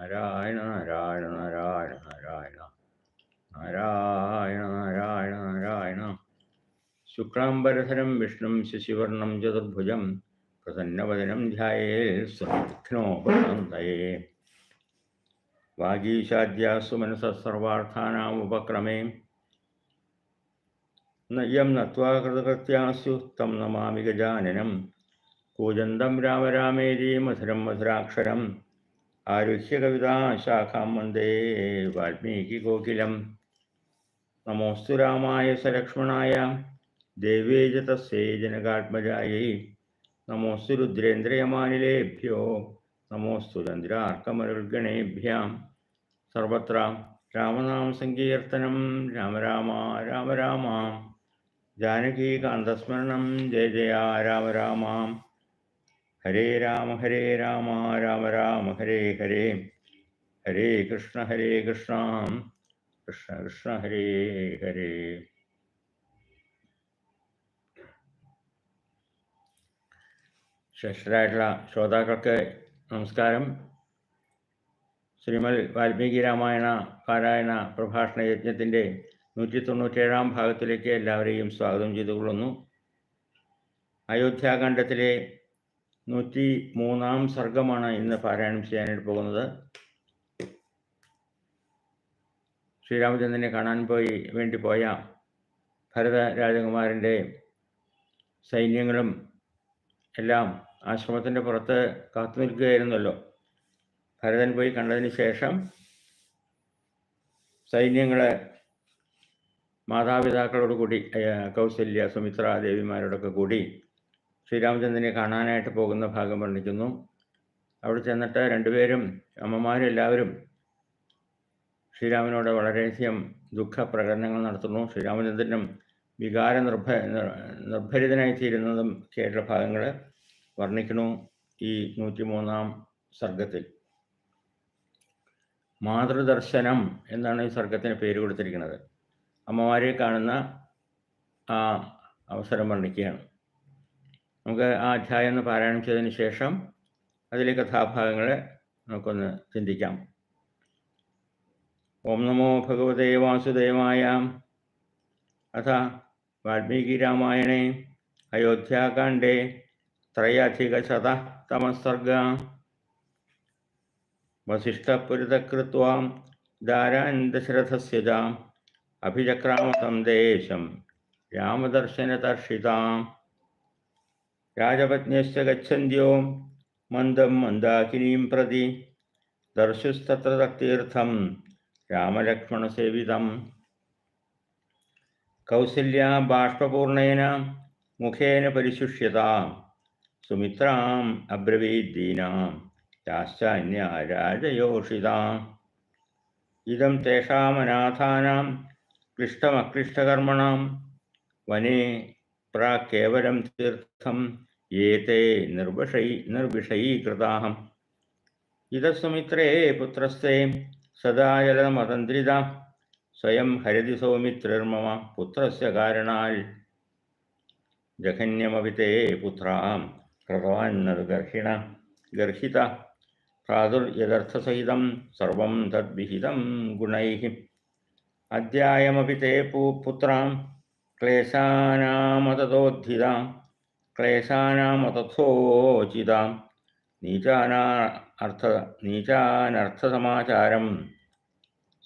നാരായണ നാരായണ നാരായണ നാരായണ. നാരായണ നാരായണ നാരായണ. ശുക്ലാംബരധരം വിഷ്ണു ശശിവർണം ചതുർഭുജം. പ്രസന്നവദനം ധ്യായേൽ സ്വഘ്നോപനന്ദയേ വാഗീശാദ്യാസു മനസഃ സർവാർത്ഥാനാമുപക്രമേ നയ്യം നത്വാ കൃതകൃത്യാസു തം നമാമി ഗജാനനം. കൂജന്തം രാമരാമേരി മധുരം മധുരാക്ഷരം. ആരുഹ്യ കവിതാശാഖാം വന്ദേ വാൽമീകി ഗോകുലം. നമോസ്തു രാമായ സലക്ഷ്മണായ ദേവേ ച തസ്യൈ നമോസ്തു രുദ്രേന്ദ്രയമാനിലേഭ്യോ. നമോസ്തു ചന്ദ്രാർക്കമരുൾഗണേഭ്യാം സർവത്ര രാമനാമ സങ്കീർത്തനം. രാമ രാമ രാമ രാമ. ജാനകീകാന്തസ്മരണം ജയ ജയ രാമ രാമ. ഹരേ രാമ ഹരേ രാമ രാമ രാമ ഹരേ ഹരേ. ഹരേ കൃഷ്ണ ഹരേ കൃഷ്ണ. കൃഷ്ണ കൃഷ്ണ ഹരേ ഹരേ. ശ്രേഷ്ഠരായിട്ടുള്ള ശ്രോതാക്കൾക്ക് നമസ്കാരം. ശ്രീമൽ വാൽമീകി രാമായണ പാരായണ പ്രഭാഷണ യജ്ഞത്തിന്റെ നൂറ്റി തൊണ്ണൂറ്റേഴാം ഭാഗത്തിലേക്ക് എല്ലാവരെയും സ്വാഗതം ചെയ്തുകൊള്ളുന്നു. അയോധ്യാകാന്ഡത്തിലെ നൂറ്റി മൂന്നാം സർഗമാണ് ഇന്ന് പാരായണം ചെയ്യാനായിട്ട് പോകുന്നത്. ശ്രീരാമചന്ദ്രനെ കാണാൻ പോയി വേണ്ടി പോയ ഭരത രാജകുമാരന്റെ സൈന്യങ്ങളും എല്ലാം ആശ്രമത്തിന്റെ പുറത്ത് കാത്തു നിൽക്കുകയായിരുന്നല്ലോ. ഭരതൻ പോയി കണ്ടതിന് ശേഷം സൈന്യങ്ങളെ മാതാപിതാക്കളോട് കൂടി കൗസല്യ സുമിത്ര ദേവിമാരോടൊക്കെ കൂടി ശ്രീരാമചന്ദ്രനെ കാണാനായിട്ട് പോകുന്ന ഭാഗം വർണിക്കുന്നു. അവിടെ ചെന്നിട്ട് രണ്ടുപേരും അമ്മമാരും എല്ലാവരും ശ്രീരാമനോട് വളരെയധികം ദുഃഖ പ്രകടനങ്ങൾ നടത്തുന്നു. ശ്രീരാമചന്ദ്രനും വികാര നിർഭ നിർഭരിതനായി തീരുന്നതും കേട്ട ഭാഗങ്ങൾ വർണിക്കുന്നു ഈ നൂറ്റി മൂന്നാം സർഗത്തിൽ. മാതൃദർശനം എന്നാണ് ഈ സർഗത്തിന് പേര് കൊടുത്തിരിക്കുന്നത്. അമ്മമാരെ കാണുന്ന ആ അവസരം വർണിക്കുകയാണ്. നമുക്ക് ആ അധ്യായം ഒന്ന് പാരായണം ചെയ്തതിന് ശേഷം അതിലെ കഥാഭാഗങ്ങളെ നമുക്കൊന്ന് ചിന്തിക്കാം. ഓം നമോ ഭഗവതേ വാസുദേവായ അഥ വാൽമീകി രാമായണേ അയോധ്യാകാണ്ഡേ ത്രയധിക ശതമസർഗ വസിഷ്ഠപുരതകൃത്വം ദാരാൻ ദശരഥസ്യ ച അഭിചക്രാമ ദേശം രാമദർശനതർഷിതാം രാജപത്ന്യശ്ച ഗച്ഛന്ത്യോ മന്ദം മന്ദാകിനിയും പ്രതി ദർശുസ്തത്ര തത്തീർത്ഥം രാമലക്ഷ്മണസേവിതം. കൗസല്യ ബാഷ്പൂർണേന മുഖേന പരിശുഷ്യത. സുമിത്രാം അബ്രവീദ്ദീനാം. യാശ്ചാന്യ രാജയോഷിത. ഇതം തേഷാമനാഥാനാം ക്ലിഷ്ടമക്ലിഷ്ടകർമ്മണം. വനേ പ്രാക്കേവലം തീർത്ഥം ഏതേ നിർവിഷൈ നിർവിഷയീകൃതാഹം ഇതസുമിത്രേ പുത്രസ്തേ സദാ ജലമതന്ത്രിത സ്വയം ഹരതി സൗമിത്രിർമമ പുത്രസ്യ കാരണാൽ ജഘന്യമപി തേ പുത്രാം കൃതവാന്നത് ഗർഹിണ ഗർഹിത ഭ്രാതുർയദർത്ഥസഹിതം സർവം തദ്വിഹിതം ഗുണൈ അധ്യായമപി തേ പുത്രാം ക്ലേശാനാമതതോദ്ധിതാം ക്ലേശാനാമതഥോചിതാം നീചാനാ അർത്ഥ നീചാനർത്ഥസമാചാരം.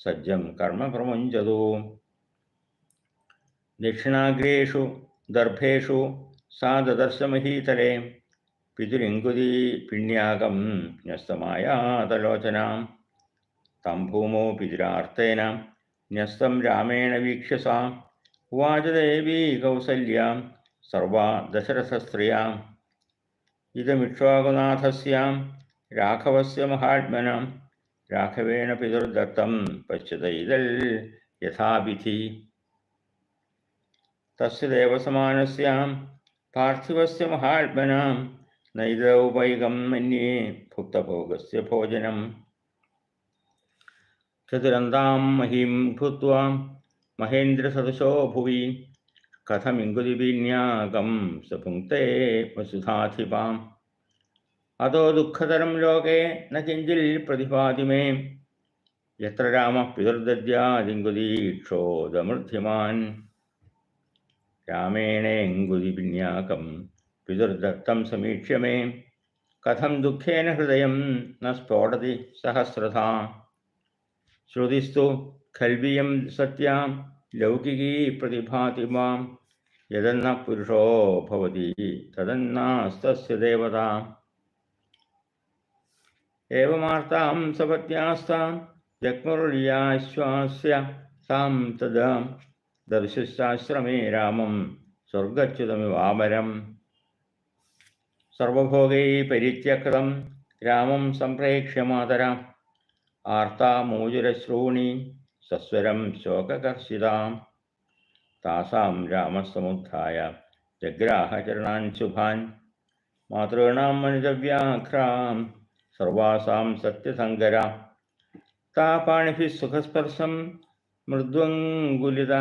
സജ്ജം കർമ്മ പ്രമുഞ്ചതു. ദക്ഷിണാഗ്രേഷു ദർഭേഷു സാ ദദർശമഹീതലേ പിതുരിങ്കുതി പിണ്യാകം ന്യസ്തമായാതലോചനാം. തം ഭൂമോ പിതുരാർത്തേന ന്യസ്തം രാമേണ വീക്ഷ്യസാം. ഉവാചദേവീ ഉവാച ദേവീ കൗസല്യാം. സർവാ ദശരഥസ്ത്രിയാം ഇതമിക്ഷ്വാകുനാഥസ്യാം രാഘവസ്യ മഹാത്മനം രാഘവേണ പിതുർദത്തം പശ്യത യഥാവിധി. തസ്യ ദേവസമാനസ്യാം. പാർത്ഥിവസ്യ മഹാത്മനാം നൈതൗപൈകം മന്യേ ഭുക്തഭോഗസ്യ ഭോജനം. ചതുരന്താം മഹീം ഭൂത്വാം. മഹേന്ദ്രസദശോ ഭുവി. കഥമിങ്കുതിവിന്യാകം സ ഭുങ്ക്തേ വസുധാധിപാം അതോ ദുഃഖതരം ലോകേ ന കിഞ്ചിൽ പ്രതിപാതി മേ യത്ര രാമ പിതൃദദ്യാദിങ്കുദീക്ഷോദമൃദ്ധ്യമാൻ രാമേണേങ്കുതി പിന്യാകം പിതൃദത്തം സമീക്ഷ്യ മേ കഥം ദുഃഖേന ഹൃദയം ന സ്ഫോടതി സഹസ്രഥാ ശ്രുതിസ്തു ഖൽവിയം സത്യാം ലൗകികീ പ്രതിഭാതി മാം യതെന്ന പുരുഷോ ഭവതി തദന്നാസ്തസ്യ ഏവമാർത്താം സപത്യാസ്താം ജഗ്മുരുളിയാശ്വാസ്യ താം തദ് ദർശിശാശ്രമേ രാമം സ്വർഗച്യുതമിവാമരം സർവഭോഗൈ പരിത്യക്തം രാമം സംപ്രേക്ഷ്യ മാതരാം. ആർത്താമൂജുരശ്രൂണി സസ്വരം ശോകകർഷിതാം. താസാം രാമസമുദ്ധായ ജഗ്രാഹചരണാൻ ശുഭാൻ. മാതൃണാം മനുജവ്യാഘ്രാം. സർവാസാം സത്യസങ്കര താപാണിഭി സുഖസ്പർശം മൃദ്വങ്കുലിത.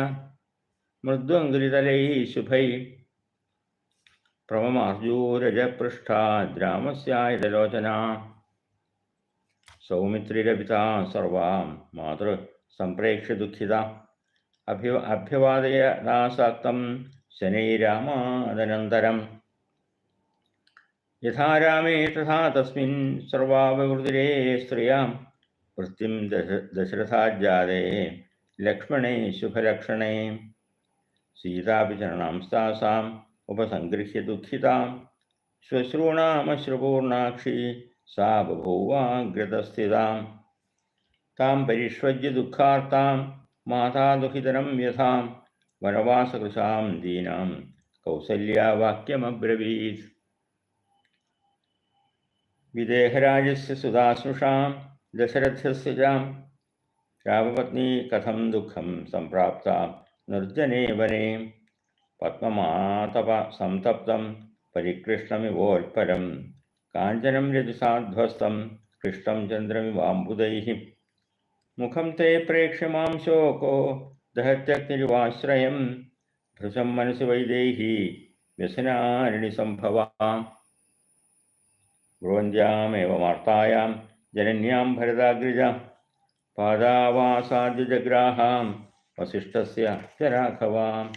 മൃദ്വങ്കുലിതലൈः ശുഭൈ. പ്രമമാർജൂരജപൃഷ്ഠാദ്രാമസ്യായതലോചന സൗമിത്രിരപിതാ സർവാം മാതൃ സംപ്രേക്ഷ്യ ദുഃഖിത അഭ്യ അഭ്യവാദയദാസക്തം ശനൈരാമാദനന്തരം. യഥാരാമേ തഥാ തസ്മിൻ സർവാവൃതിരേ സ്ത്രിയാം വൃത്തിം ദശ ദശരഥാജാതേ ലക്ഷ്മണേ ശുഭലക്ഷണേ. സീതാപിചരണാംസ്താസാം ഉപസംഗൃഹ്യ ദുഃഖിതാം. ശ്വശ്രൂണാമശ്രുപൂർണാക്ഷി സാ तां परिष्वज्य दुःखार्तां माता मातादुहितरं यथां वनवासकृशां दीनां कौसल्यावाक्यमब्रवीत्। विदेहराजस्य सुदास्नुषां दशरथस्य च रामपत्नी कथं दुःखं सम्प्राप्ता निर्जने वने पद्ममातप संतप्तं परिकृष्णमिवोत्परं काञ्चनं रजसा ध्वस्तं कृष्णं चन्द्रमिवाम्बुदैः मुखम ते प्रेक्ष्यमां मोको दहत्यग्निवाश्रय भृशं मनसि वैदेही, व्यसनारिणि सम्भवां ब्रुवञ्ज्यामेव वार्तायां, जनन्यां भरदाग्रजा पादावासाद्यजग्राहां वसिष्ठस्य च राघवाम्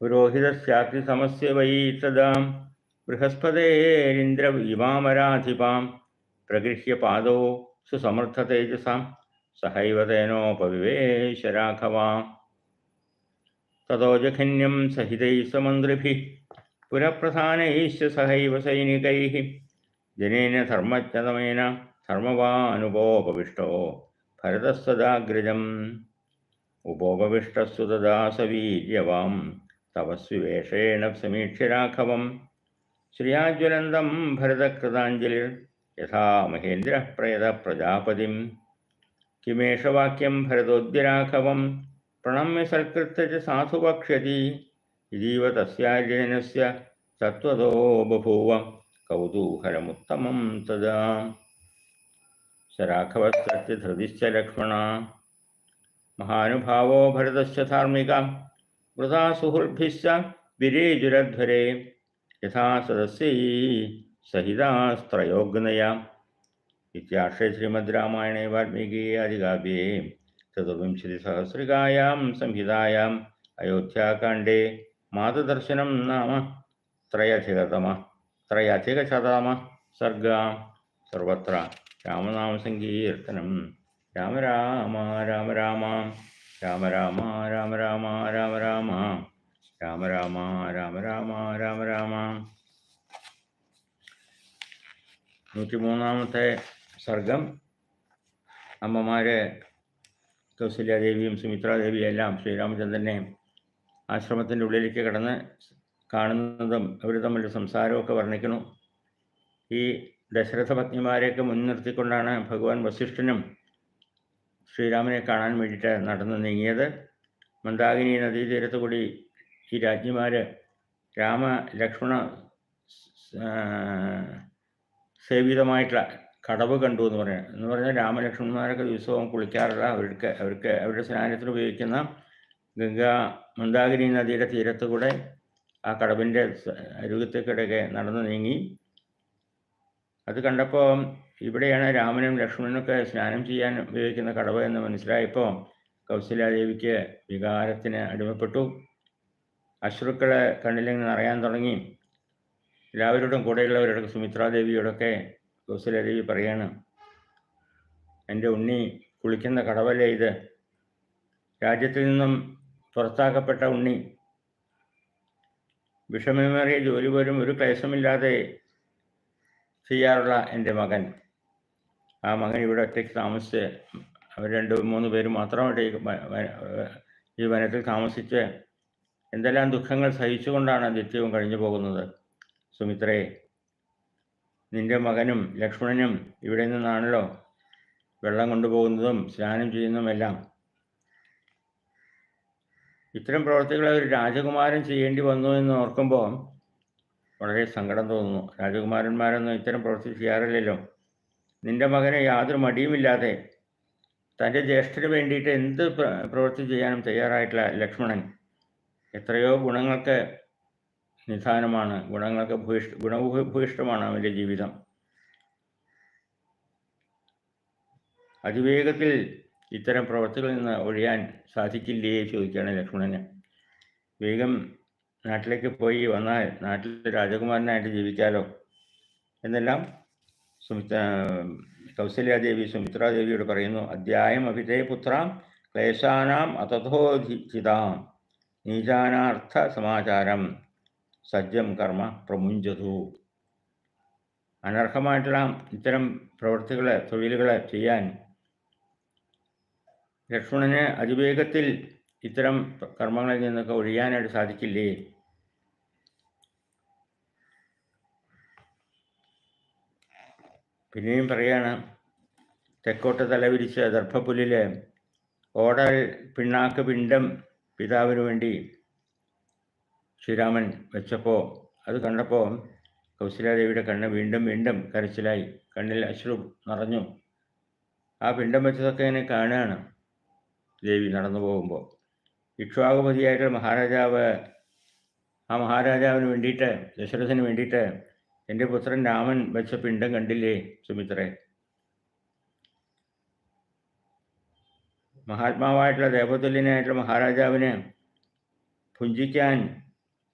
पुरोहितस्याग्निसमस्य वै तदा बृहस्पतेरिन्द्र प्रगृह्य पादौ സുസമർത്ഥതേജസാം സഹൈവ തേനോപവിവേശ രാഘവാം തതോ ജഘന്യം സഹിതൈ സമന്ത്രിഭി പുരപ്രധാനൈശ്ച സഹൈവ സൈനികൈ. ജനേന ധർമ്മജ്ഞതമേന ധർമ്മവാനുപോപവിഷ്ടോ ഭരതസ്തദാഗ്രജം ഉപോപവിഷ്ടസ്തു തദാസവീര്യവാം തപസ്വിവേഷേണ സമീക്ഷ്യ രാഘവം. ശ്രിയാജ്വലന്തം ഭരതകൃതാഞ്ജലിർ यथा महेन्द्र प्रयत प्रजापति किमेश वाक्यम भरतोद्यराघवं प्रणम्य सर्कृत साधु वक्ष्यति तस्जन से तत्व बभूव कौतूहल मुतम तदा। स राघवस्तस्य धृतिश्च लक्ष्मणा। महानुभावो भरतश्च धार्मिका वृथा सुहृद्भिश्च विरेजुरध्वरे। यथा सदस्यै സഹിതാസ്ത്രയോഗ്നയ. ഇത്യാശ്രയ ശ്രീമദ് രാമായണേ വാൽമീകി അധികാവ്യേ ചതുർവിംശതിസഹസ്രികായാം സംഹിതായാം അയോധ്യാകാണ്ഡേ. മാതദർശനം നാമ ത്രയധികതമ ത്രയധികശതമ സർഗ. സർവത്ര രാമനാമസങ്കീർത്തനം രാമ രാമ രാമ രാമ രാമ രാമ രാമ രാമ രാമ രാമ. രാമ രാമ രാമ രാമ രാമ രാമ. നൂറ്റിമൂന്നാമത്തെ സർഗം. അമ്മമാരെ കൗസല്യാദേവിയും സുമിത്രാദേവിയും എല്ലാം ശ്രീരാമചന്ദ്രനെ ആശ്രമത്തിന്റെ ഉള്ളിലേക്ക് കടന്ന് കാണുന്നതും അവർ തമ്മിൽ സംസാരമൊക്കെ വർണിക്കുന്നു. ഈ ദശരഥ പത്നിമാരെയൊക്കെ മുൻനിർത്തിക്കൊണ്ടാണ് ഭഗവാൻ വസിഷ്ഠനും ശ്രീരാമനെ കാണാൻ വേണ്ടിയിട്ട് നടന്നു നീങ്ങിയത്. മന്ദാകിനി നദീതീരത്ത് കൂടി ഈ രാജ്ഞിമാർ രാമ ലക്ഷ്മണ സേവിതമായിട്ടുള്ള കടവ് കണ്ടു എന്ന് പറയുന്നത്. എന്ന് പറഞ്ഞാൽ രാമലക്ഷ്മണന്മാരൊക്കെ ദിവസവും കുളിക്കാറില്ല അവർക്ക് അവർക്ക് അവരുടെ സ്നാനത്തിന് ഉപയോഗിക്കുന്ന ഗംഗ മന്ദാകിനി നദിയുടെ തീരത്ത് കൂടെ ആ കടവിന്റെ അരുകത്തേക്കിടക്കെ നടന്നു നീങ്ങി. അത് കണ്ടപ്പോൾ ഇവിടെയാണ് രാമനും ലക്ഷ്മണനൊക്കെ സ്നാനം ചെയ്യാൻ ഉപയോഗിക്കുന്ന കടവ് എന്ന് മനസ്സിലായപ്പോൾ കൗസല്യാദേവിക്ക് വികാരത്തിന് അടിമപ്പെട്ടു. അശ്രുക്കളെ കണ്ണിലിങ്ങനെ അറിയാൻ തുടങ്ങി. എല്ലാവരോടും കൂടെയുള്ളവരോടൊക്കെ സുമിത്രാദേവിയോടൊക്കെ ഗോസലദേവി പറയാണ് എന്റെ ഉണ്ണി കുളിക്കുന്ന കടവല്ലേ ഇത്? രാജ്യത്തിൽ നിന്നും പുറത്താക്കപ്പെട്ട ഉണ്ണി. വിഷമമേറിയ ജോലി പോലും ഒരു ക്ലേശമില്ലാതെ ചെയ്യാറുള്ള എന്റെ മകൻ. ആ മകൻ ഇവിടെ ഒറ്റയ്ക്ക് താമസിച്ച് അവർ രണ്ട് മൂന്ന് പേര് മാത്രമായിട്ട് ഈ വനത്തിൽ താമസിച്ച് എന്തെല്ലാം ദുഃഖങ്ങൾ സഹിച്ചുകൊണ്ടാണ് നിത്യവും കഴിഞ്ഞു പോകുന്നത് സുമിത്രയെ നിന്റെ മകനും ലക്ഷ്മണനും ഇവിടെ നിന്നാണല്ലോ വെള്ളം കൊണ്ടുപോകുന്നതും സ്നാനം ചെയ്യുന്നതുമെല്ലാം ഇത്തരം പ്രവർത്തികൾ ഒരു രാജകുമാരൻ ചെയ്യേണ്ടി വന്നു എന്ന് ഓർക്കുമ്പോൾ വളരെ സങ്കടം തോന്നുന്നു. രാജകുമാരന്മാരൊന്നും ഇത്തരം പ്രവൃത്തി ചെയ്യാറില്ലല്ലോ. നിന്റെ മകനെ യാതൊരു മടിയുമില്ലാതെ തന്റെ ജ്യേഷ്ഠന് വേണ്ടിയിട്ട് എന്ത് പ്ര- പ്രവൃത്തി ചെയ്യാനും തയ്യാറായിട്ടുള്ള ലക്ഷ്മണൻ. എത്രയോ ഗുണങ്ങൾക്ക് നിധാനമാണ് ഗുണങ്ങൾക്ക് ഭൂയിഷ് ഗുണഭൂയിഷ്ടമാണ് അവന്റെ ജീവിതം. അതിവേഗത്തിൽ ഇത്തരം പ്രവൃത്തികളിൽ നിന്ന് ഒഴിയാൻ സാധിക്കില്ലേ ചോദിക്കുകയാണ് ലക്ഷ്മണന്. വേഗം നാട്ടിലേക്ക് പോയി വന്നാൽ നാട്ടിൽ രാജകുമാരനായിട്ട് ജീവിക്കാലോ? എന്നെല്ലാം സുമിത്ര കൗസല്യാദേവി സുമിത്രാദേവിയോട് പറയുന്നു അധ്യായം അഭിതേ പുത്രാം ക്ലേശാനാം അതഥോധിതാം നീചാനാർത്ഥ സമാചാരം. സജ്ജം കർമ്മ പ്രമുഞ്ചതു അനർഹമായിട്ടുള്ള ഇത്തരം പ്രവൃത്തികളെ തൊഴിലുകളെ ചെയ്യാൻ ലക്ഷ്മണന് അതിവേഗത്തിൽ ഇത്തരം കർമ്മങ്ങളിൽ നിന്നൊക്കെ ഒഴിയാനായിട്ട് സാധിക്കില്ലേ? പിന്നെയും പറയാണ് തെക്കോട്ട് തലവിരിച്ച് ദർഭപുലിലെ ഓടൽ പിണ്ണാക്ക് പിണ്ടം പിതാവിന് വേണ്ടി ശ്രീരാമൻ വെച്ചപ്പോൾ അത് കണ്ടപ്പോൾ കൗശലാദേവിയുടെ കണ്ണ് വീണ്ടും വീണ്ടും കരച്ചിലായി. കണ്ണിൽ അശ്രു നിറഞ്ഞു. ആ പിണ്ടം വെച്ചതൊക്കെ ഇങ്ങനെ കാണുകയാണ് ദേവി നടന്നു പോകുമ്പോൾ ഇക്ഷ്വാകുപതിയായിട്ടുള്ള മഹാരാജാവ് ആ മഹാരാജാവിന് വേണ്ടിയിട്ട് ദശരഥന് വേണ്ടിയിട്ട് എന്റെ പുത്രൻ രാമൻ വെച്ച പിണ്ടം കണ്ടില്ലേ സുമിത്രേ? മഹാത്മാവായിട്ടുള്ള ദേവതുല്യനായിട്ടുള്ള മഹാരാജാവിന് ഭുഞ്ചിക്കാൻ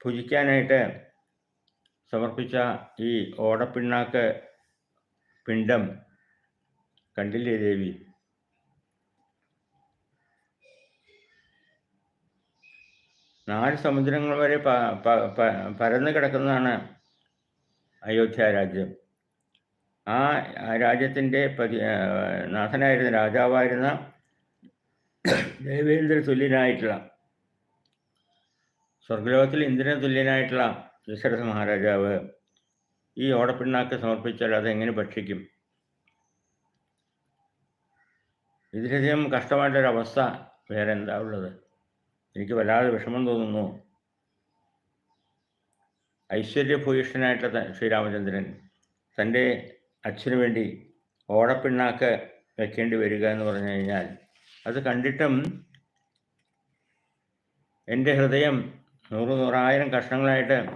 ഭുജിക്കാനായിട്ട് സമർപ്പിച്ച ഈ ഓടപ്പിണ്ണാക്ക് പിണ്ടം കണ്ടില്ലേ ദേവി? നാല് സമുദ്രങ്ങൾ വരെ പരന്നു കിടക്കുന്നതാണ് അയോധ്യ രാജ്യം. ആ ആ രാജ്യത്തിന്റെ പതി നാഥനായിരുന്ന രാജാവായിരുന്ന ദേവേന്ദ്ര തുല്യനായിട്ടുള്ള സ്വർഗലോകത്തിൽ ഇന്ദ്രന് തുല്യനായിട്ടുള്ള ദശരഥ മഹാരാജാവ് ഈ ഓടപ്പിണ്ണാക്ക് സമർപ്പിച്ചാൽ അതെങ്ങനെ ഭക്ഷിക്കും? ഇതിലധികം കഷ്ടമായിട്ടൊരവസ്ഥ വേറെ എന്താ ഉള്ളത്? എനിക്ക് വല്ലാതെ വിഷമം തോന്നുന്നു. ഐശ്വര്യഭൂയിഷ്ഠനായിട്ടുള്ള ശ്രീരാമചന്ദ്രൻ തന്റെ അച്ഛനു വേണ്ടി ഓടപ്പിണ്ണാക്ക് വെക്കേണ്ടി വരിക എന്ന് പറഞ്ഞു കഴിഞ്ഞാൽ അത് കണ്ടിട്ടും എന്റെ ഹൃദയം നൂറ് നൂറായിരം കഷ്ണങ്ങളായിട്ട്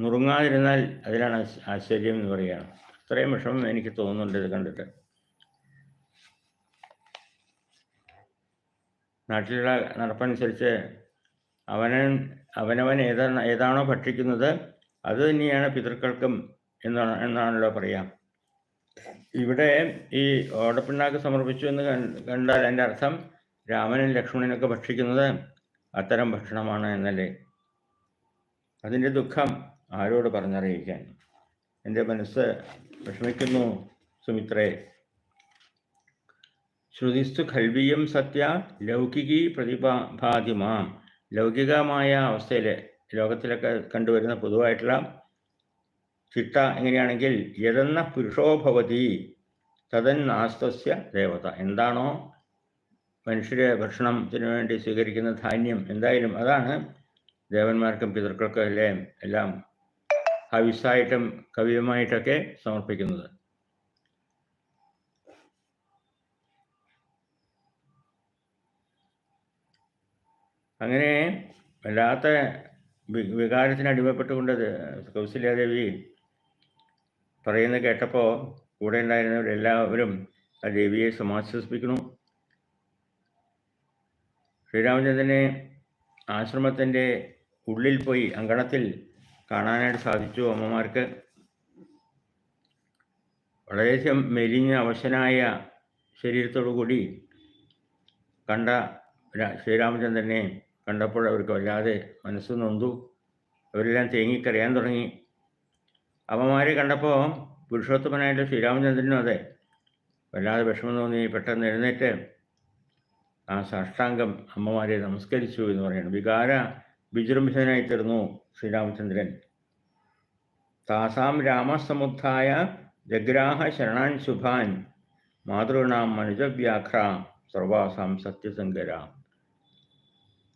നുറുങ്ങാതിരുന്നാൽ അതിലാണ് ആശ്- ആശ്ചര്യം എന്ന് പറയുകയാണ്. അത്രയും വിഷമം എനിക്ക് തോന്നുന്നുണ്ട് ഇത് കണ്ടിട്ട്. നാട്ടിലുള്ള നടപ്പനുസരിച്ച് അവനൻ അവനവൻ ഏതാണ് ഏതാണോ ഭക്ഷിക്കുന്നത് അത് തന്നെയാണ് പിതൃക്കൾക്കും എന്നാണ് എന്നാണല്ലോ പറയാം. ഇവിടെ ഈ ഓടപ്പിണ്ണാക്ക് സമർപ്പിച്ചു എന്ന് കണ്ടാൽ എന്റെ അർത്ഥം രാമനും ലക്ഷ്മണനൊക്കെ ഭക്ഷിക്കുന്നത് അത്തരം ഭക്ഷണമാണ് എന്നല്ലേ? അതിന്റെ ദുഃഖം ആരോട് പറഞ്ഞറിയിക്കാൻ? എന്റെ മനസ്സ് വിഷമിക്കുന്നു സുമിത്രേ. ശ്രുതിസ്തു ഖൽവീയം സത്യ ലൗകികി പ്രതിഭാതിമാം ലൗകികമായ അവസ്ഥയിൽ ലോകത്തിലൊക്കെ കണ്ടുവരുന്ന പൊതുവായിട്ടുള്ള ചിട്ട എങ്ങനെയാണെങ്കിൽ യതെന്ന പുരുഷോ ഭവതി തതൻ നാസ്തസ്യ ദേവത. എന്താണോ മനുഷ്യരെ ഭക്ഷണത്തിന് വേണ്ടി സ്വീകരിക്കുന്ന ധാന്യം എന്തായാലും അതാണ് ദേവന്മാർക്കും പിതൃക്കൾക്കും എല്ലാം എല്ലാം ഹവിസായിട്ടും കവിയുമായിട്ടൊക്കെ സമർപ്പിക്കുന്നത്. അങ്ങനെ വല്ലാത്ത വികാരത്തിന് അടിമപ്പെട്ടുകൊണ്ട് കൗസല്യാദേവി പറയുന്നത് കേട്ടപ്പോൾ കൂടെ ഉണ്ടായിരുന്നവരെല്ലാവരും ആ ദേവിയെ സമാശ്വസിപ്പിക്കുന്നു. ശ്രീരാമചന്ദ്രനെ ആശ്രമത്തിന്റെ ഉള്ളിൽ പോയി അങ്കണത്തിൽ കാണാനായിട്ട് സാധിച്ചു അമ്മമാർക്ക്. വളരെയധികം മെലിഞ്ഞ അവശനായ ശരീരത്തോടു കൂടി കണ്ട ശ്രീരാമചന്ദ്രനെ കണ്ടപ്പോൾ അവർക്ക് വല്ലാതെ മനസ്സ് നൊന്തു. അവരെല്ലാം തേങ്ങിക്കറിയാൻ തുടങ്ങി. അമ്മമാരെ കണ്ടപ്പോൾ പുരുഷോത്തമനായിട്ട് ശ്രീരാമചന്ദ്രനും അതെ വല്ലാതെ വിഷമം തോന്നി പെട്ടെന്ന് എഴുന്നേറ്റ് ആ സാഷ്ടാംഗം അമ്മമാരെ നമസ്കരിച്ചു എന്ന് പറയുന്നു വികാര വിജൃംഭനായി തീർന്നു ശ്രീരാമചന്ദ്രൻ. താസാം രാമസമുദ്ധായ ജഗ്രാഹ ശരണാൻ ശുഭാൻ മാതൃണാം മനുജവ്യാഘ്ര സർവാസാം സത്യസങ്കര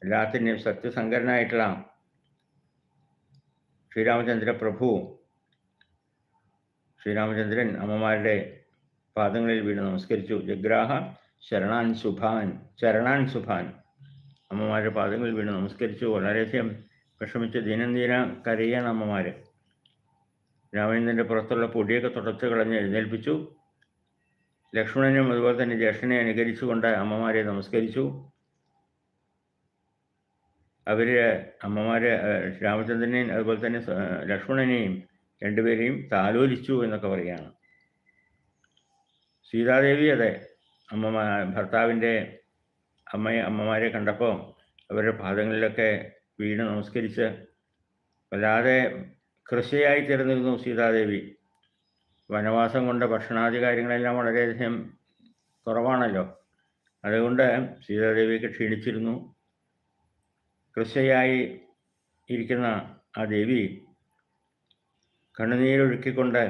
എല്ലാത്തിന്റെയും സത്യസങ്കരനായിട്ടുള്ള ശ്രീരാമചന്ദ്ര പ്രഭു ശ്രീരാമചന്ദ്രൻ അമ്മമാരുടെ പാദങ്ങളിൽ വീണ് നമസ്കരിച്ചു. ജഗ്രാഹ ശരണാൻ ശുഭാൻ ശരണാൻ സുഭാൻ അമ്മമാരുടെ പാദങ്ങളിൽ വീണ് നമസ്കരിച്ചു വളരെയധികം വിഷമിച്ച് ദിനംദിന കരയാണ് അമ്മമാർ രാമചന്ദ്രന്റെ പുറത്തുള്ള പൊടിയൊക്കെ തുടച്ച് കളഞ്ഞ് എഴുന്നേൽപ്പിച്ചു. ലക്ഷ്മണനും അതുപോലെ തന്നെ ജ്യേഷ്ഠനെ അനുകരിച്ചുകൊണ്ട് അമ്മമാരെ നമസ്കരിച്ചു. അവർ അമ്മമാരെ രാമചന്ദ്രനെയും അതുപോലെ തന്നെ ലക്ഷ്മണനെയും രണ്ടുപേരെയും താലോലിച്ചു എന്നൊക്കെ പറയുകയാണ്. സീതാദേവി അതെ അമ്മ ഭർത്താവിന്റെ അമ്മയെ അമ്മമാരെ കണ്ടപ്പോൾ അവരുടെ പാദങ്ങളിലൊക്കെ വീണ് നമസ്കരിച്ച് വല്ലാതെ കൃഷിയായി തീർന്നിരുന്നു സീതാദേവി. വനവാസം കൊണ്ട് ഭക്ഷണാദി കാര്യങ്ങളെല്ലാം വളരെയധികം കുറവാണല്ലോ. അതുകൊണ്ട് സീതാദേവിയൊക്കെ ക്ഷീണിച്ചിരുന്നു. കൃഷിയായി ഇരിക്കുന്ന ആ ദേവി കണ്ണുനീരൊഴുക്കിക്കൊണ്ട്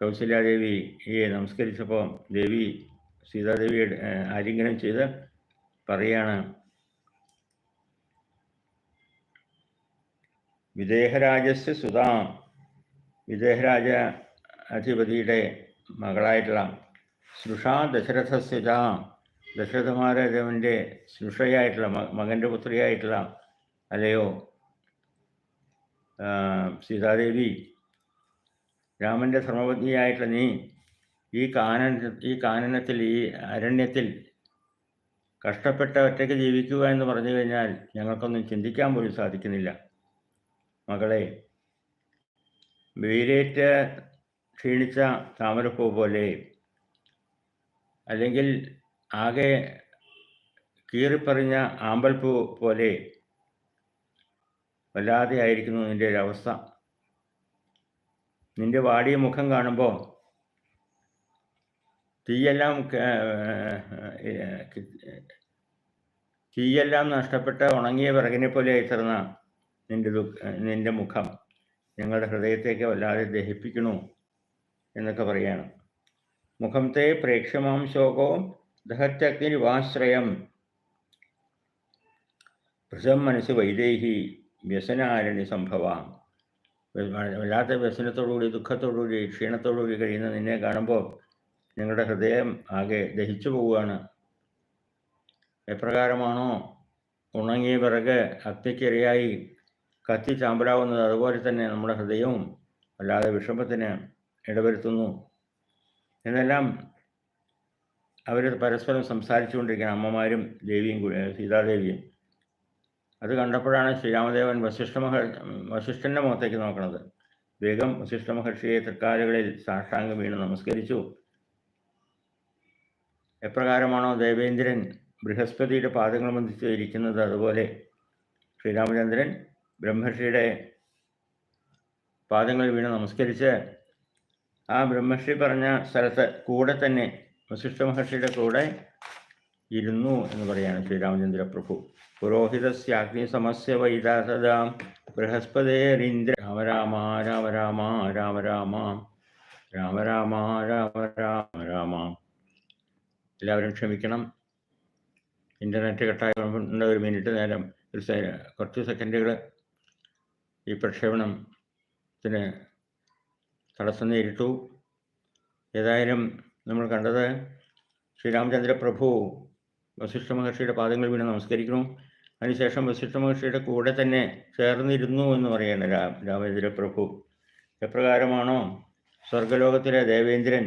കൗസല്യാദേവിയെ നമസ്കരിച്ചപ്പോൾ ദേവി സീതാദേവിയെ ഏഹ്, ആലിംഗനം ചെയ്ത് പറയാണ് വിദേഹരാജസ് സുതാം വിദേഹരാജ അധിപതിയുടെ മകളായിട്ടുള്ള സൃഷാ ദശരഥസ്യജ ദശരഥ മഹാരാജാവിന്റെ സുഷയായിട്ടുള്ള മകന്റെ പുത്രിയായിട്ടുള്ള അല്ലയോ സീതാദേവി രാമന്റെ ധർമ്മപത്നിയായിട്ടുള്ള നീ ഈ കാനൻ ഈ കാനനത്തിൽ ഈ അരണ്യത്തിൽ കഷ്ടപ്പെട്ട് ഒറ്റയ്ക്ക് ജീവിക്കുക എന്ന് പറഞ്ഞു കഴിഞ്ഞാൽ ഞങ്ങൾക്കൊന്നും ചിന്തിക്കാൻ പോലും സാധിക്കുന്നില്ല. മകളെ വെയിലേറ്റ് ക്ഷീണിച്ച താമരപ്പൂ പോലെ അല്ലെങ്കിൽ ആകെ കീറിപ്പറിഞ്ഞ ആമ്പൽപ്പൂ പോലെ വല്ലാതെ ആയിരിക്കുന്നു നിന്റെ ഒരവസ്ഥ നിന്റെ വാടിയ മുഖം കാണുമ്പോൾ തീയെല്ലാം തീയെല്ലാം നഷ്ടപ്പെട്ട ഉണങ്ങിയ വിറകിനെ പോലെ ആയിത്തീർന്ന നിന്റെ നിന്റെ മുഖം ഞങ്ങളുടെ ഹൃദയത്തേക്ക് വല്ലാതെ ദഹിപ്പിക്കണു എന്നൊക്കെ പറയാണ്. മുഖത്തെ പ്രേക്ഷമാം ശോകവും ദഹത്യഗ്നിവാശ്രയം. ഭൃശം മനസ്സ് വൈദേഹി വ്യസനാരണി സംഭവാം. വല്ലാത്ത വ്യസനത്തോടുകൂടി ദുഃഖത്തോടുകൂടി ക്ഷീണത്തോടുകൂടി കഴിയുന്ന നിന്നെ കാണുമ്പോൾ ഞങ്ങളുടെ ഹൃദയം ആകെ ദഹിച്ചു പോവുകയാണ്. എപ്രകാരമാണോ ഉണങ്ങിയ വിറക് അഗ്നിക്കിരയായി കത്തി ചാമ്പലാവുന്നത് അതുപോലെ തന്നെ നമ്മുടെ ഹൃദയവും വല്ലാതെ വിഷമത്തിന് ഇടവരുത്തുന്നു. എന്നെല്ലാം അവർ പരസ്പരം സംസാരിച്ചുകൊണ്ടിരിക്കുന്ന അമ്മമാരും ദേവിയും സീതാദേവിയും. അത് കണ്ടപ്പോഴാണ് ശ്രീരാമദേവൻ വസിഷ്ഠ മഹ വശിഷ്ഠന്റെ മുഖത്തേക്ക് നോക്കുന്നത്. വേഗം വസിഷ്ഠ മഹർഷിയെ തൃക്കാലുകളിൽ സാഷ്ടാംഗം വീണ് നമസ്കരിച്ചു. എപ്രകാരമാണോ ദേവേന്ദ്രൻ ബൃഹസ്പതിയുടെ പാദങ്ങൾ ബന്ധിച്ച് ഇരിക്കുന്നത്? അതുപോലെ ശ്രീരാമചന്ദ്രൻ ബ്രഹ്മർഷിയുടെ പാദങ്ങൾ വീണ് നമസ്കരിച്ച് ആ ബ്രഹ്മർഷി പറഞ്ഞ സ്ഥലത്ത് കൂടെ തന്നെ വശിഷ്ഠ മഹർഷിയുടെ കൂടെ ഇരുന്നു എന്ന് പറയാണ് ശ്രീരാമചന്ദ്ര പ്രഭു പുരോഹിതസ്യാഗ്നി സമസ്യ വൈദാസദാം ബൃഹസ്പതേരിന്ദ്ര. രാമ രാമ രാമ രാമ രാമ രാമ. രാമ രാമ രാമ രാമ രാമ. എല്ലാവരും ക്ഷമിക്കണം. ഇന്റർനെറ്റ് കട്ടായ ഒരു മിനിറ്റ് നേരം ഒരു കുറച്ച് സെക്കൻഡുകൾ ഈ പ്രക്ഷേപണത്തിന് തടസ്സം നേരിട്ടു. ഏതായാലും നമ്മൾ കണ്ടത് ശ്രീരാമചന്ദ്ര പ്രഭു വസിഷ്ഠ മഹർഷിയുടെ പാദങ്ങൾ വീണ് നമസ്കരിക്കുന്നു. അതിനുശേഷം വസിഷ്ഠ മഹർഷിയുടെ കൂടെ തന്നെ ചേർന്നിരുന്നു എന്ന് പറയാണ് രാ രാമചന്ദ്ര പ്രഭു. എപ്രകാരമാണോ സ്വർഗലോകത്തിലെ ദേവേന്ദ്രൻ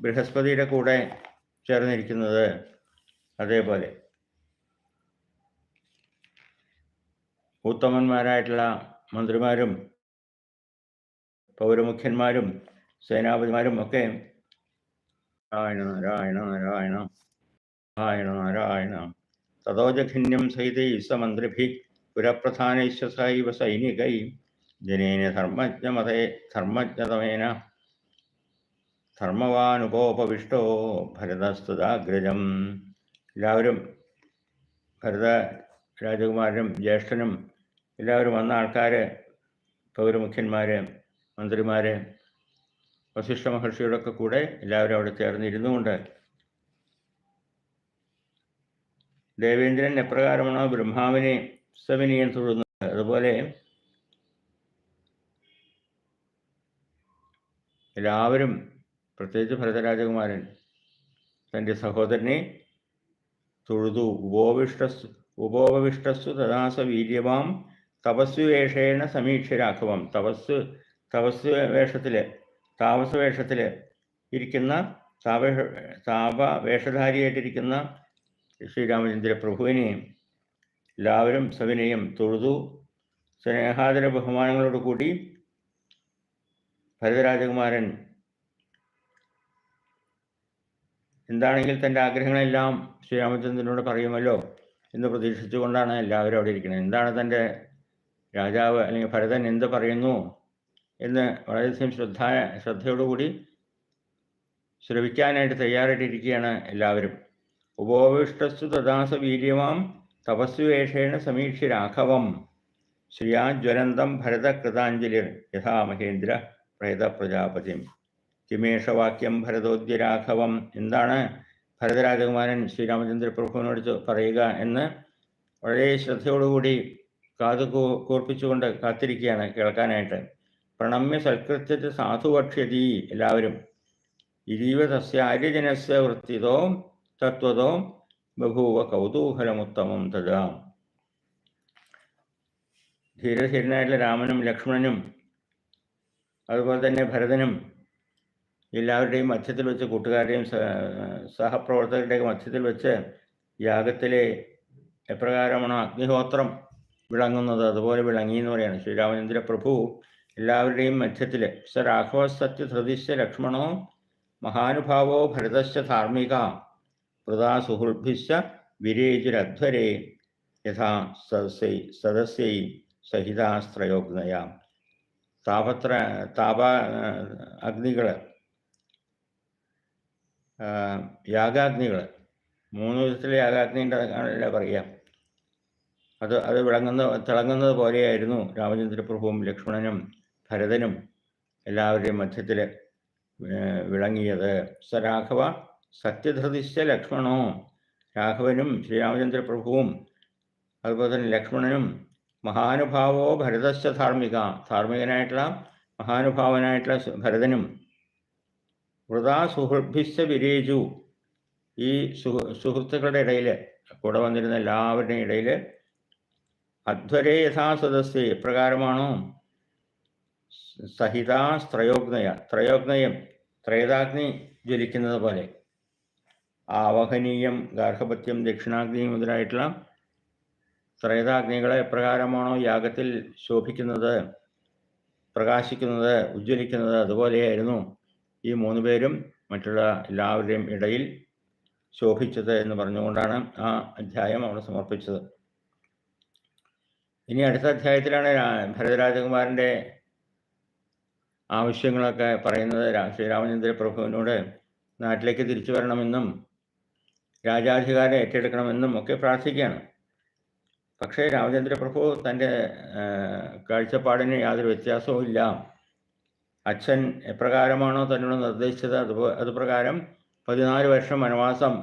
ബൃഹസ്പതിയുടെ കൂടെ ചേർന്നിരിക്കുന്നത് അതേപോലെ. ഉത്തമന്മാരായിട്ടുള്ള മന്ത്രിമാരും പൗരമുഖ്യന്മാരും സേനാപതിമാരും ഒക്കെ നാരായണ നാരായണ നാരായണ നാരായണ നാരായണ. തഥോജഖിന്യം സഹിതൈ സമന്ത്രിഭി പുരപ്രധാനൈശ്വസൈവ സൈനികൈ. ജനേന ധർമ്മജ്ഞമതേ ധർമ്മജ്ഞതമേന. ധർമ്മവാനുപോപവിഷ്ടോ ഭരതസ്തുതാഗ്രജം. എല്ലാവരും ഭരത രാജകുമാരനും ജ്യേഷ്ഠനും എല്ലാവരും വന്ന ആൾക്കാർ പൗരമുഖ്യന്മാർ മന്ത്രിമാർ വസിഷ്ഠ മഹർഷിയോടൊക്കെ കൂടെ എല്ലാവരും അവിടെ ചേർന്നിരുന്നു കൊണ്ട് ദേവേന്ദ്രൻ എപ്രകാരമാണോ ബ്രഹ്മാവിനെ സവിനയം തൊഴുന്നത്? അതുപോലെ എല്ലാവരും പ്രത്യേകിച്ച് ഭരതരാജകുമാരൻ തന്റെ സഹോദരനെ തൊഴുതു. ഉപോവിഷ്ടസ് ഉപോപവിഷ്ടസ്സു തഥാസ വേഷേണ സമീക്ഷ സമീക്ഷരാഘവം. തപസ് തപസ് വേഷത്തിൽ താമസ വേഷത്തിൽ ഇരിക്കുന്ന താപ താപ വേഷധാരിയായിട്ടിരിക്കുന്ന ശ്രീരാമചന്ദ്ര പ്രഭുവിനെ എല്ലാവരും സവിനയം തൊഴുതു. സ്നേഹാദര ബഹുമാനങ്ങളോടുകൂടി ഭരതരാജകുമാരൻ എന്താണെങ്കിൽ തന്റെ ആഗ്രഹങ്ങളെല്ലാം ശ്രീരാമചന്ദ്രനോട് പറയുമല്ലോ എന്ന് പ്രതീക്ഷിച്ചുകൊണ്ടാണ് എല്ലാവരും അവിടെ ഇരിക്കുന്നത്. എന്താണ് തന്റെ രാജാവ് അല്ലെങ്കിൽ ഭരതൻ എന്ത് പറയുന്നു എന്ന് വളരെയധികം ശ്രദ്ധ ശ്രദ്ധയോടുകൂടി ശ്രവിക്കാനായിട്ട് തയ്യാറായിട്ടിരിക്കുകയാണ് എല്ലാവരും. ഉപോവിഷ്ടസ്തു തദാസ വീര്യമാം തപസ്വേഷേണ സമീക്ഷ രാഘവം. ശ്രീയാ ജ്വലന്തം ഭരതകൃതാഞ്ജലിർ. യഥാ മഹേന്ദ്ര പ്രേത പ്രജാപതിം കിമേഷവാക്യം ഭരതോദ്യരാഘവം എന്താണ്? ഭരതരാജകുമാരൻ ശ്രീരാമചന്ദ്ര പ്രഭുവിനോട് പറയുക എന്ന് വളരെ ശ്രദ്ധയോടുകൂടി കാത് കൂർപ്പിച്ചുകൊണ്ട് കാത്തിരിക്കുകയാണ് കേൾക്കാനായിട്ട്. പ്രണമ്യ സൽകൃത്യത്തെ സാധുവക്ഷ്യതി എല്ലാവരും. ഇരീവ തസ്യ ആര്യജനസ്യ വൃത്തിതോ തത്വതോ ബഭൂവ കൗതൂഹലമുത്തമം തഥാ. ധീരധീരനായിട്ടുള്ള രാമനും ലക്ഷ്മണനും അതുപോലെ തന്നെ ഭരതനും എല്ലാവരുടെയും മധ്യത്തിൽ വെച്ച് കൂട്ടുകാരുടെയും സഹപ്രവർത്തകരുടെയും മധ്യത്തിൽ വെച്ച് യാഗത്തിലെ എപ്രകാരമാണോ അഗ്നിഹോത്രം വിളങ്ങുന്നത്? അതുപോലെ വിളങ്ങി എന്ന് പറയുന്നത് ശ്രീരാമചന്ദ്ര പ്രഭു. എല്ലാവരുടെയും മധ്യത്തിൽ സ രാഘവ സത്യധൃതിശ്ച ലക്ഷ്മണോ മഹാനുഭാവോ ഭരതശ്ച ധാർമ്മിക വൃതാ സുഹൃദ്ഭിശ്ച വിരേചുരധ്വരേ യഥാ സദസ്യ സദസ്യൈ സഹിതാസ്ത്രയോഗ്നയ. താപത്ര താപ അഗ്നികൾ യാഗാഗ്നികൾ. മൂന്ന് ദിവസത്തിലെ യാഗാഗ്നി പറയാം അത് അത് വിളങ്ങുന്ന തിളങ്ങുന്നത് പോലെയായിരുന്നു രാമചന്ദ്ര പ്രഭുവും ലക്ഷ്മണനും ഭരതനും എല്ലാവരുടെയും മധ്യത്തിൽ വിളങ്ങിയത്. സ രാഘവ സത്യധൃതിശ്ച ലക്ഷ്മണോ? രാഘവനും ശ്രീരാമചന്ദ്രപ്രഭുവും അതുപോലെ തന്നെ ലക്ഷ്മണനും മഹാനുഭാവോ ഭരതശ്ച ധാർമ്മിക. ധാർമ്മികനായിട്ടുള്ള മഹാനുഭാവനായിട്ടുള്ള ഭരതനും വൃതാ സുഹൃഭിശ്ച വിരേജു. ഈ സുഹൃ സുഹൃത്തുക്കളുടെ ഇടയിൽ കൂടെ വന്നിരുന്ന എല്ലാവരുടെയും ഇടയിൽ അധ്വരേ യഥാ സദസ്യ എപ്രകാരമാണോ സഹിതാ ത്രയോഗ്നയ ത്രയോഗ്നയം ത്രേതാഗ്നി ജ്വലിക്കുന്നത് പോലെ. ആവഹനീയം ഗാർഹപത്യം ദക്ഷിണാഗ്നി മുതലായിട്ടുള്ള ത്രേതാഗ്നികളെ എപ്രകാരമാണോ യാഗത്തിൽ ശോഭിക്കുന്നത് പ്രകാശിക്കുന്നത് ഉജ്ജ്വലിക്കുന്നത് അതുപോലെയായിരുന്നു ഈ മൂന്ന് പേരും മറ്റുള്ള എല്ലാവരുടെയും ഇടയിൽ ശോഭിച്ചത് എന്ന് പറഞ്ഞുകൊണ്ടാണ് ആ അധ്യായം അവിടെ സമർപ്പിച്ചത്. ഇനി അടുത്ത അധ്യായത്തിലാണ് ഭരതരാജകുമാരന്റെ ആവശ്യങ്ങളൊക്കെ പറയുന്നത്. ശ്രീരാമചന്ദ്ര പ്രഭുവിനോട് നാട്ടിലേക്ക് തിരിച്ചു വരണമെന്നും രാജാധികാരം ഏറ്റെടുക്കണമെന്നും ഒക്കെ പ്രാർത്ഥിക്കുകയാണ്. പക്ഷേ രാമചന്ദ്ര പ്രഭു തന്റെ കാഴ്ചപ്പാടിന് യാതൊരു വ്യത്യാസവും ഇല്ല അച്ഛൻ എപ്രകാരമാണോ തന്നോട് നിർദ്ദേശിച്ചത്? അതുപോലെ അതുപ്രകാരം പതിനാല് വർഷം വനവാസം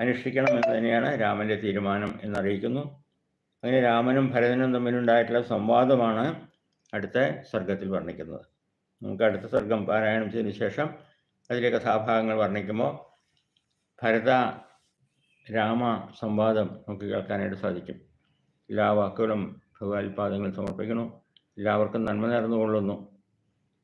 അനുഷ്ഠിക്കണം എന്ന് തന്നെയാണ് രാമന്റെ തീരുമാനം എന്നറിയിക്കുന്നു. അങ്ങനെ രാമനും ഭരതനും തമ്മിലുണ്ടായിട്ടുള്ള സംവാദമാണ് അടുത്ത സർഗത്തിൽ വർണിക്കുന്നത്. നമുക്ക് അടുത്ത സർഗം പാരായണം ചെയ്തതിന് ശേഷം അതിലെ കഥാഭാഗങ്ങൾ വർണിക്കുമ്പോൾ ഭരത രാമ സംവാദം നമുക്ക് കേൾക്കാനായിട്ട് സാധിക്കും. എല്ലാ വാക്കുകളും ഭഗവത്പാദങ്ങൾ സമർപ്പിക്കുന്നു. എല്ലാവർക്കും നന്മ നേർന്നുകൊള്ളുന്നു.